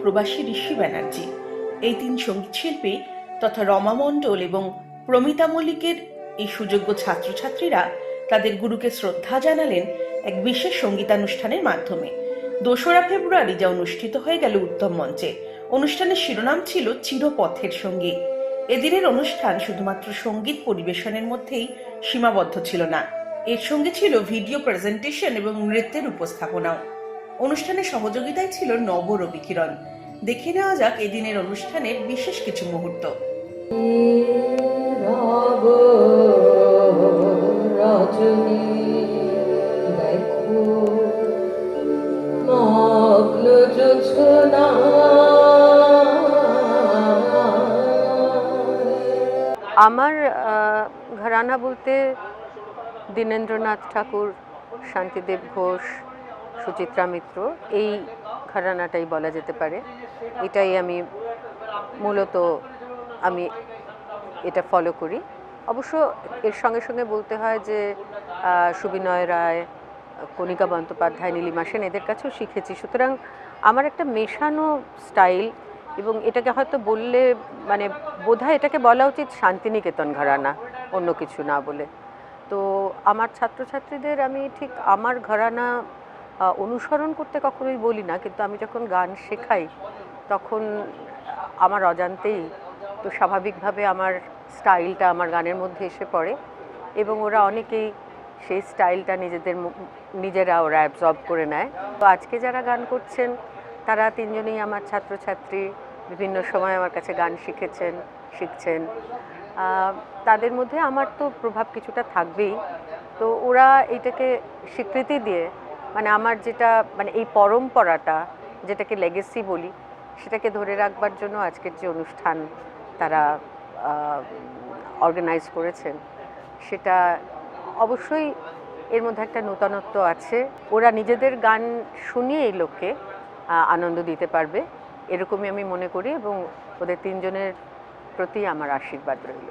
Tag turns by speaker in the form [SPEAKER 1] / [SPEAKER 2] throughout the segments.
[SPEAKER 1] প্রবাসী ঋষি ব্যানার্জি। এই তিন সংগীত শিল্পী তথা রমা মণ্ডল এবং প্রমিতা মল্লিকের এই সুযোগ্য ছাত্রছাত্রীরা তাদের গুরুকে শ্রদ্ধা জানালেন এক বিশেষ সঙ্গীতানুষ্ঠানের মাধ্যমে। দোসরা ফেব্রুয়ারি যা অনুষ্ঠিত হয়ে গেল উত্তম মঞ্চে। অনুষ্ঠানের শিরোনাম ছিল চিরপথের সঙ্গী। এদিনের অনুষ্ঠান শুধুমাত্র সংগীত পরিবেশনের মধ্যেই সীমাবদ্ধ ছিল না। এর সঙ্গে ছিল ভিডিও প্রেজেন্টেশন এবং নৃত্যের উপস্থাপনাও। অনুষ্ঠানে সহযোগিতায় ছিল নব রবিকিরণ দেখে নেওয়া যাক এদিনের অনুষ্ঠানের বিশেষ কিছু মুহূর্ত।
[SPEAKER 2] আমার ঘরানা বলতে দীনেন্দ্রনাথ ঠাকুর, শান্তিদেব ঘোষ সুচিত্রা মিত্র, এই ঘরানাটাই বলা যেতে পারে। এটাই আমি মূলত আমি এটা ফলো করি। অবশ্য এর সঙ্গে সঙ্গে বলতে হয় যে সুবিনয় রায়, কণিকা বন্দ্যোপাধ্যায়, নীলিমা সেন এদের কাছেও শিখেছি। সুতরাং আমার একটা মেশানো স্টাইল এবং এটাকে হয়তো বললে মানে বোধহয় এটাকে বলা উচিত শান্তিনিকেতন ঘরানা, অন্য কিছু না বলে। তো আমার ছাত্রছাত্রীদের আমি ঠিক আমার ঘরানা অনুসরণ করতে কখনোই বলি না, কিন্তু আমি যখন গান শেখাই, তখন আমার অজান্তেই তো স্বাভাবিকভাবে আমার স্টাইলটা আমার গানের মধ্যে এসে পড়ে এবং ওরা অনেকেই সেই স্টাইলটা নিজেদের নিজেরা ওরা অ্যাবজর্ব করে নেয়। তো আজকে যারা গান করছেন, তারা তিনজনেই আমার ছাত্রছাত্রী, বিভিন্ন সময় আমার কাছে গান শিখেছেন, শিখছেন। তাদের মধ্যে আমার তো প্রভাব কিছুটা থাকবেই। তো ওরা এটাকে স্বীকৃতি দিয়ে মানে আমার যেটা মানে এই পরম্পরাটা, যেটাকে লেগেসি বলি, সেটাকে ধরে রাখবার জন্য আজকের যে অনুষ্ঠান তারা অর্গানাইজ করেছেন, সেটা অবশ্যই এর মধ্যে একটা নূতনত্ব আছে। ওরা নিজেদের গান শুনিয়ে এই লোককে আনন্দ দিতে পারবে, এরকমই আমি মনে করি এবং ওদের তিনজনের প্রতি আমার আশীর্বাদ রইল।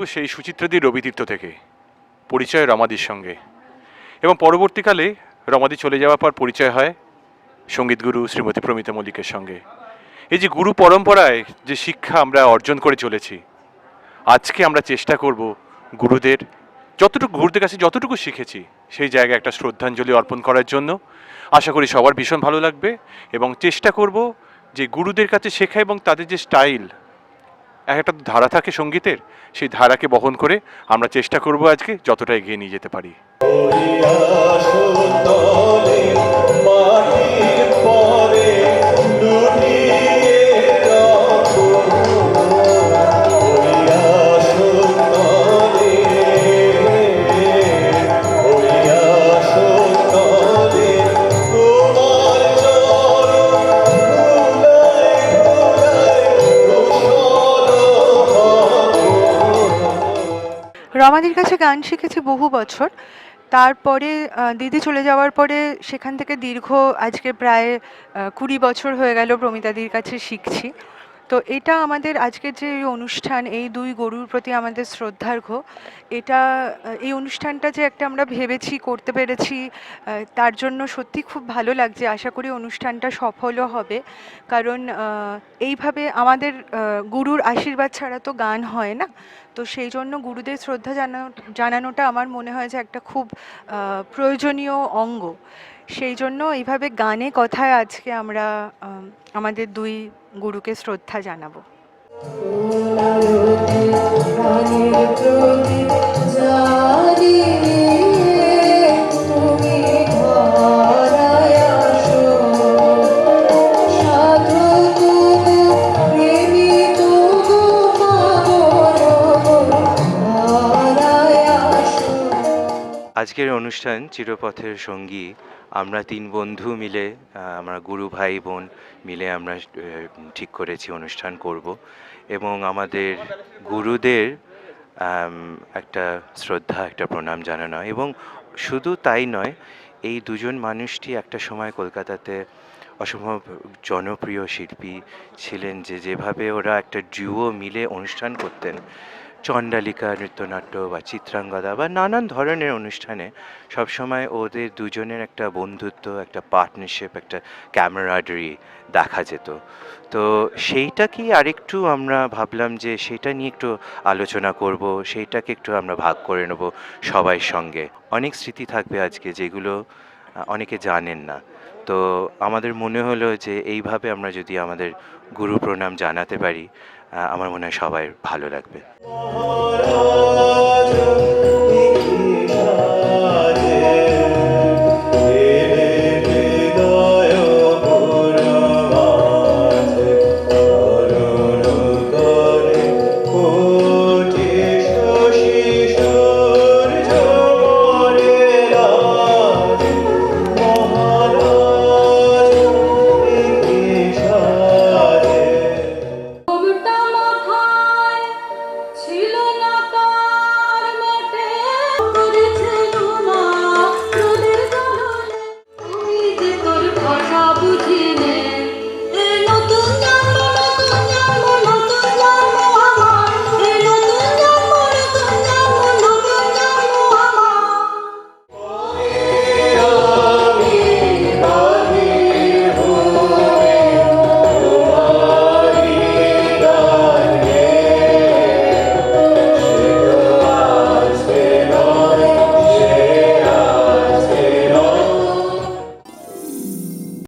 [SPEAKER 3] শুরু সেই সুচিত্রাদি রবিতীর্থ থেকে, পরিচয় রমাদির সঙ্গে। এবং পরবর্তীকালে রমাদি চলে যাওয়ার পর পরিচয় হয় সঙ্গীতগুরু শ্রীমতী প্রমিতা মল্লিকের সঙ্গে। এই যে গুরু পরম্পরায় যে শিক্ষা আমরা অর্জন করে চলেছি, আজকে আমরা চেষ্টা করব গুরুদের যতটুকু, গুরুদের কাছে যতটুকু শিখেছি, সেই জায়গায় একটা শ্রদ্ধাঞ্জলি অর্পণ করার জন্য। আশা করি সবার ভীষণ ভালো লাগবে এবং চেষ্টা করব যে গুরুদের কাছে শেখা এবং তাদের যে স্টাইল একটা ধারা থাকে সঙ্গীতের, সেই ধারাকে বহন করে আমরা চেষ্টা করব আজকে যতটা এগিয়ে নিয়ে যেতে পারি।
[SPEAKER 4] রমাদির কাছে গান শিখেছি বহু বছর। তারপরে দিদি চলে যাওয়ার পরে সেখান থেকে দীর্ঘ, আজকে প্রায় কুড়ি বছর হয়ে গেল প্রমিতাদির কাছে শিখছি। তো এটা আমাদের আজকের যে অনুষ্ঠান, এই দুই গরুর প্রতি আমাদের শ্রদ্ধার্ঘ এটা এই অনুষ্ঠানটা যে একটা আমরা ভেবেছি, করতে পেরেছি তার জন্য সত্যি খুব ভালো লাগছে। আশা করি অনুষ্ঠানটা সফলও হবে। কারণ এইভাবে আমাদের গুরুর আশীর্বাদ ছাড়া তো গান হয় না। তো সেই জন্য গুরুদের শ্রদ্ধা জানা, জানানোটা আমার মনে হয় যে একটা খুব প্রয়োজনীয় অঙ্গ। সেই জন্য এইভাবে গানে কথায় আজকে আমরা আমাদের দুই গুরুকে শ্রদ্ধা জানাব।
[SPEAKER 5] আজকের অনুষ্ঠান চিরপথের সঙ্গী আমরা তিন বন্ধু মিলে আমরা গুরু ভাই বোন মিলে আমরা ঠিক করেছি অনুষ্ঠান করব। এবং আমাদের গুরুদের একটা শ্রদ্ধা, একটা প্রণাম জানানো। এবং শুধু তাই নয়, এই দুজন মানুষটি একটা সময় কলকাতাতে অসম্ভব জনপ্রিয় শিল্পী ছিলেন যে, যেভাবে ওরা একটা ডুও মিলে অনুষ্ঠান করতেন। চণ্ডালিকা, নৃত্যনাট্য বা চিত্রাঙ্গদা বা নানান ধরনের অনুষ্ঠানে সবসময় ওদের দুজনের একটা বন্ধুত্ব, একটা পার্টনারশিপ একটা ক্যামেরাডারি দেখা যেত। তো সেইটাকেই আরেকটু আমরা ভাবলাম যে সেটা নিয়ে একটু আলোচনা করব, সেইটাকে একটু আমরা ভাগ করে নেব সবাই সঙ্গে? অনেক স্মৃতি থাকবে আজকে যেগুলো অনেকে জানেন না। তো আমাদের মনে হলো যে এইভাবে আমরা যদি আমাদের গুরু প্রণাম জানাতে পারি আমার মনে হয় সবাই ভালো লাগবে।